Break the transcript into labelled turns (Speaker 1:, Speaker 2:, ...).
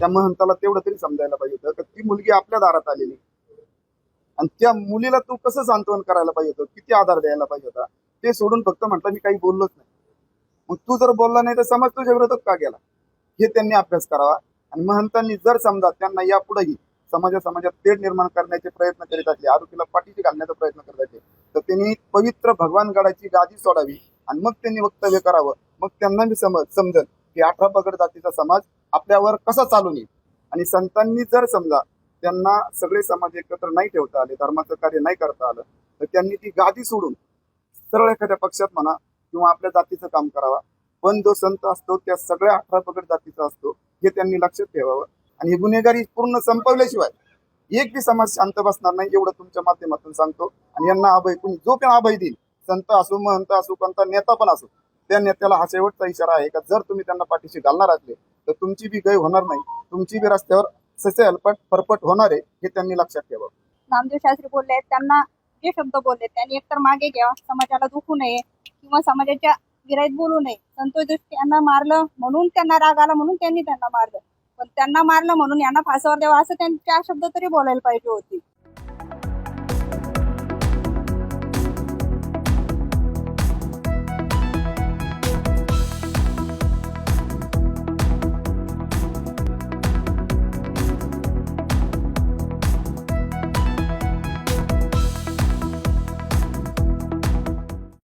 Speaker 1: त्या महंताला तेवढं तरी समजायला पाहिजे होतं ती मुलगी आपल्या दारात आलेली. आणि त्या मुलीला तू कसं सांत्वन करायला पाहिजे होतं किती आधार द्यायला पाहिजे होता ते सोडून फक्त म्हटलं मी काही बोललोच नाही. मग तू जर बोलला नाही तर समाज तुझ्या विरोधात का गेला? हे त्यांनी अभ्यास करावा. आणि महंतांनी जर समजा त्यांना यापुढेही समाजा समाजात तेढ निर्माण करण्याचे प्रयत्न करीत असले आरोपीला पाठीशी घालण्याचा प्रयत्न करत असले तर त्यांनी पवित्र भगवानगडाची गादी सोडावी. आणि मग त्यांनी वक्तव्य करावं. मग त्यांना मी समज समजल की अठरा पगड जातीचा समाज आपल्यावर कसा चालून येईल? आणि संतांनी जर समजा त्यांना सगळे समाज एकत्र नाही ठेवता आले धर्माचं कार्य नाही करता आलं तर त्यांनी ती गादी सोडून सरळ एखाद्या पक्षात म्हणा किंवा आपल्या जातीचं काम करावा. पण जो संत असतो त्या सगळ्या अठरा पगड जातीचा असतो हे त्यांनी लक्षात ठेवावं. आणि ही गुन्हेगारी पूर्ण संपवल्याशिवाय एक बी समाज शांत बसणार नाही एवढं तुमच्या माध्यमातून सांगतो. आणि यांना अभय कुणी जो पण अभय देईल संत असो महंत असो कोणता नेता पण असो त्या नेत्याला हा शेवटचा इशारा आहे का? जर तुम्ही त्यांना पाठीशी घालणार असले तर तुमची बी गय होणार नाही. तुमची बी रस्त्यावर ससे हलपट फरपट होणार आहे हे त्यांनी लक्षात ठेवा.
Speaker 2: नामदेव शास्त्री बोलले त्यांना जे शब्द बोलले त्यांनी एकतर मागे घ्या समाजाला दुखू नये किंवा समाजाच्या गिराईत बोलू नये. संतोष जोशी यांना मारलं म्हणून त्यांना राग आला म्हणून त्यांनी त्यांना मारलं. पण त्यांना मारलं म्हणून यांना फासावर द्यावा असं त्यांनी चार शब्द तरी बोलायला पाहिजे होती.